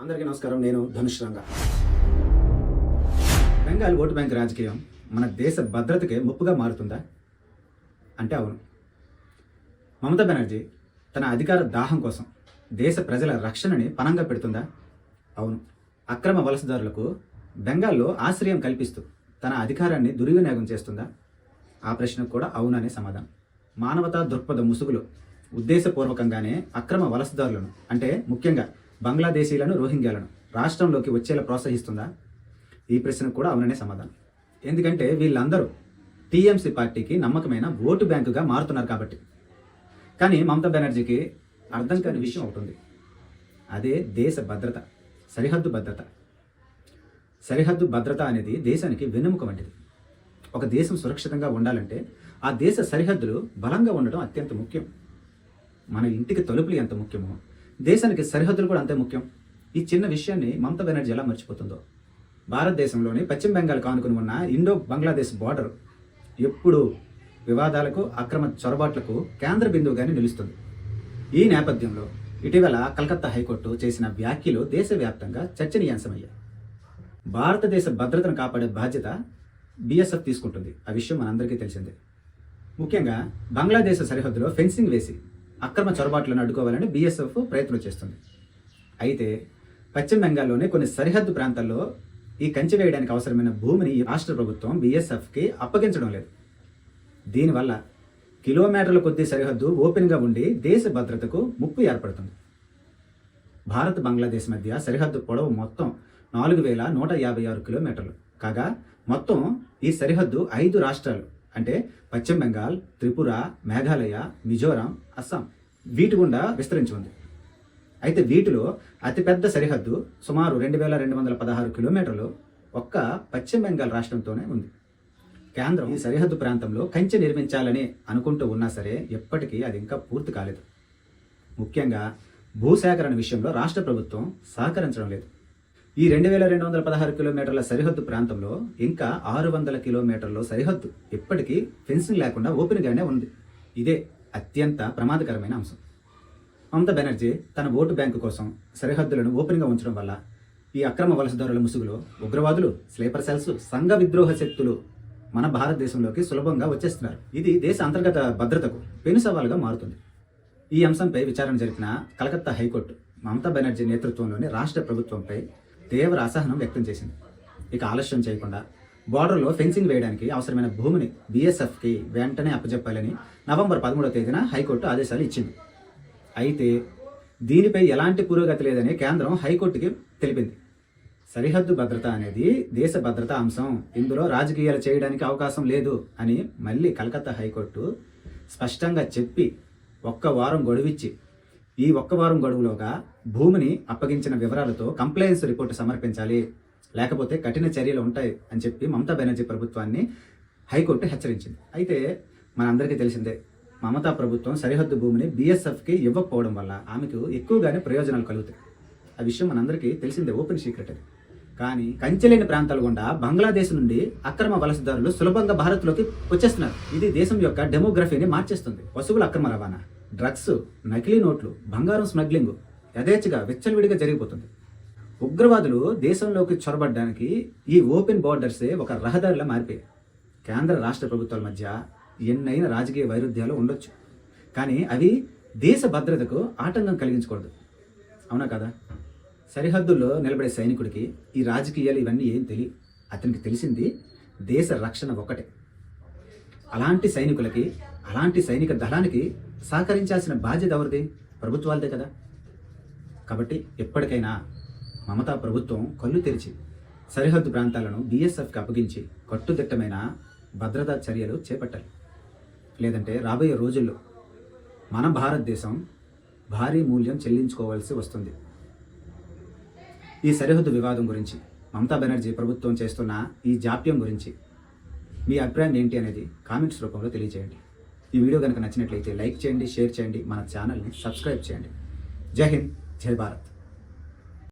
అందరికీ నమస్కారం. నేను ధనుష్ రంగ. బెంగాల్ ఓటు బ్యాంక్ రాజకీయం మన దేశ భద్రతకే ముప్పుగా మారుతుందా? అంటే అవును. మమతా బెనర్జీ తన అధికార దాహం కోసం దేశ ప్రజల రక్షణని పణంగా పెడుతుందా? అవును. అక్రమ వలసదారులకు బెంగాల్లో ఆశ్రయం కల్పిస్తూ తన అధికారాన్ని దుర్వినియోగం చేస్తుందా? ఆ ప్రశ్నకు కూడా అవుననే సమాధానం. మానవతా దృక్పథ ముసుగులో ఉద్దేశపూర్వకంగానే అక్రమ వలసదారులను అంటే ముఖ్యంగా బంగ్లాదేశీలను రోహింగ్యాలను రాష్ట్రంలోకి వచ్చేలా ప్రోత్సహిస్తుందా? ఈ ప్రశ్నకు కూడా అవుననే సమాధానం. ఎందుకంటే వీళ్ళందరూ టీఎంసీ పార్టీకి నమ్మకమైన ఓటు బ్యాంకుగా మారుతున్నారు కాబట్టి. కానీ మమతా బెనర్జీకి అర్థం కాని విషయం ఒకటి అదే దేశ భద్రత సరిహద్దు భద్రత. సరిహద్దు భద్రత అనేది దేశానికి వెన్నెముక వంటిది. ఒక దేశం సురక్షితంగా ఉండాలంటే ఆ దేశ సరిహద్దులు బలంగా ఉండడం అత్యంత ముఖ్యం. మన ఇంటికి తలుపులు ఎంత ముఖ్యమో దేశానికి సరిహద్దులు కూడా అంతే ముఖ్యం. ఈ చిన్న విషయాన్ని మమతా బెనర్జీ ఎలా మర్చిపోతుందో. భారతదేశంలోని పశ్చిమ బెంగాల్ కానుకుని ఉన్న ఇండో బంగ్లాదేశ్ బార్డర్ ఎప్పుడు వివాదాలకు అక్రమ చొరబాట్లకు కేంద్ర బిందువుగానే నిలుస్తుంది. ఈ నేపథ్యంలో ఇటీవల కలకత్తా హైకోర్టు చేసిన వ్యాఖ్యలు దేశవ్యాప్తంగా చర్చనీయాంశమయ్యాయి. భారతదేశ భద్రతను కాపాడే బాధ్యత బీఎస్ఎఫ్ తీసుకుంటుంది. ఆ విషయం మనందరికీ తెలిసిందే. ముఖ్యంగా బంగ్లాదేశ్ సరిహద్దులో ఫెన్సింగ్ వేసి అక్రమ చొరబాట్లను అడ్డుకోవాలని బీఎస్ఎఫ్ ప్రయత్నం చేస్తుంది. అయితే పశ్చిమ బెంగాల్లోని కొన్ని సరిహద్దు ప్రాంతాల్లో ఈ కంచె వేయడానికి అవసరమైన భూమిని ఈ రాష్ట్ర ప్రభుత్వం బీఎస్ఎఫ్కి అప్పగించడం లేదు. దీనివల్ల కిలోమీటర్ల కొద్దీ సరిహద్దు ఓపెన్గా ఉండి దేశ భద్రతకు ముప్పు ఏర్పడుతుంది. భారత్ బంగ్లాదేశ్ మధ్య సరిహద్దు పొడవు మొత్తం నాలుగు వేల నూట యాభై ఆరు కిలోమీటర్లు. కాగా మొత్తం ఈ సరిహద్దు ఐదు రాష్ట్రాలు. అంటే పశ్చిమ బెంగాల్ త్రిపుర మేఘాలయ మిజోరాం అస్సాం. వీటి గుండా విస్తరించి ఉంది అయితే వీటిలో అతిపెద్ద సరిహద్దు సుమారు రెండు వేల రెండు వందల పదహారు కిలోమీటర్లు ఒక్క పశ్చిమ బెంగాల్ రాష్ట్రంతోనే ఉంది. కేంద్రం ఈ సరిహద్దు ప్రాంతంలో కంచె నిర్మించాలని అనుకుంటూ ఉన్నా సరే ఎప్పటికీ అది ఇంకా పూర్తి కాలేదు. ముఖ్యంగా భూసేకరణ విషయంలో రాష్ట్ర ప్రభుత్వం సహకరించడం లేదు. ఈ రెండు వేల రెండు వందల పదహారు కిలోమీటర్ల సరిహద్దు ప్రాంతంలో ఇంకా ఆరు వందల కిలోమీటర్ల సరిహద్దు ఇప్పటికీ ఫెన్సింగ్ లేకుండా ఓపెన్గానే ఉంది. ఇదే అత్యంత ప్రమాదకరమైన అంశం. మమతా బెనర్జీ తన ఓటు బ్యాంకు కోసం సరిహద్దులను ఓపెన్గా ఉంచడం వల్ల ఈ అక్రమ వలసదారుల ముసుగులో ఉగ్రవాదులు స్లీపర్ సెల్స్ సంఘ విద్రోహ శక్తులు మన భారతదేశంలోకి సులభంగా వచ్చేస్తున్నారు. ఇది దేశ అంతర్గత భద్రతకు పెను సవాలుగా మారుతుంది. ఈ అంశంపై విచారణ జరిపిన కలకత్తా హైకోర్టు మమతా బెనర్జీ నేతృత్వంలోని రాష్ట్ర ప్రభుత్వంపై తీవ్ర అసహనం వ్యక్తం చేసింది. ఇక ఆలస్యం చేయకుండా బార్డర్లో ఫెన్సింగ్ వేయడానికి అవసరమైన భూమిని బీఎస్ఎఫ్కి వెంటనే అప్పచెప్పాలని నవంబర్ పదమూడవ తేదీన హైకోర్టు ఆదేశాలు ఇచ్చింది. అయితే దీనిపై ఎలాంటి పురోగతి లేదని కేంద్రం హైకోర్టుకి తెలిపింది. సరిహద్దు భద్రత అనేది దేశ భద్రతా అంశం. ఇందులో రాజకీయాలు చేయడానికి అవకాశం లేదు అని మళ్ళీ కలకత్తా హైకోర్టు స్పష్టంగా చెప్పి ఒక్క వారం గొడవిచ్చి ఈ ఒక్క వారం గడువులోగా భూమిని అప్పగించిన వివరాలతో కంప్లైన్స్ రిపోర్టు సమర్పించాలి. లేకపోతే కఠిన చర్యలు ఉంటాయి అని చెప్పి మమతా బెనర్జీ ప్రభుత్వాన్ని హైకోర్టు హెచ్చరించింది. అయితే మనందరికీ తెలిసిందే మమతా ప్రభుత్వం సరిహద్దు భూమిని బీఎస్ఎఫ్కి ఇవ్వకపోవడం వల్ల ఆమెకు ఎక్కువగానే ప్రయోజనాలు కలుగుతాయి. ఆ విషయం మనందరికీ తెలిసిందే ఓపెన్ సీక్రెట్ అది. కానీ కంచెలేని ప్రాంతాల గుండా బంగ్లాదేశ్ నుండి అక్రమ వలసదారులు సులభంగా భారత్లోకి వచ్చేస్తున్నారు. ఇది దేశం యొక్క డెమోగ్రఫీని మార్చేస్తుంది. పశువుల అక్రమ రవాణా. డ్రగ్స్ నకిలీ నోట్లు బంగారం స్మగ్లింగ్ యథేచ్ఛగా విచ్చలవిడిగా జరిగిపోతుంది. ఉగ్రవాదులు దేశంలోకి చొరబడ్డానికి ఈ ఓపెన్ బార్డర్సే ఒక రహదారిలా మారిపోయాయి. కేంద్ర రాష్ట్ర ప్రభుత్వాల మధ్య ఎన్నైన రాజకీయ వైరుధ్యాలు ఉండొచ్చు. కానీ అవి దేశ భద్రతకు ఆటంకం కలిగించకూడదు. అవునా కదా? సరిహద్దుల్లో నిలబడే సైనికుడికి ఈ రాజకీయాలు ఇవన్నీ ఏం తెలియ అతనికి తెలిసింది దేశ రక్షణ ఒకటే అలాంటి సైనికులకి అలాంటి సైనిక దళానికి సహకరించాల్సిన బాధ్యత ఎవరిది? ప్రభుత్వాలదే కదా. కాబట్టి ఎప్పటికైనా మమతా ప్రభుత్వం కళ్ళు తెరిచి సరిహద్దు ప్రాంతాలను బీఎస్ఎఫ్కి అప్పగించి కట్టుదిట్టమైన భద్రతా చర్యలు చేపట్టాలి. లేదంటే రాబోయే రోజుల్లో మన భారతదేశం భారీ మూల్యం చెల్లించుకోవాల్సి వస్తుంది. ఈ సరిహద్దు వివాదం గురించి మమతా బెనర్జీ ప్రభుత్వం చేస్తున్న ఈ జాప్యం గురించి మీ అభిప్రాయం ఏంటి అనేది కామెంట్స్ రూపంలో తెలియజేయండి. ఈ వీడియో కనుక నచ్చినట్లయితే లైక్ చేయండి షేర్ చేయండి మన ఛానల్ని సబ్స్క్రైబ్ చేయండి. జై హింద్ జై భారత్.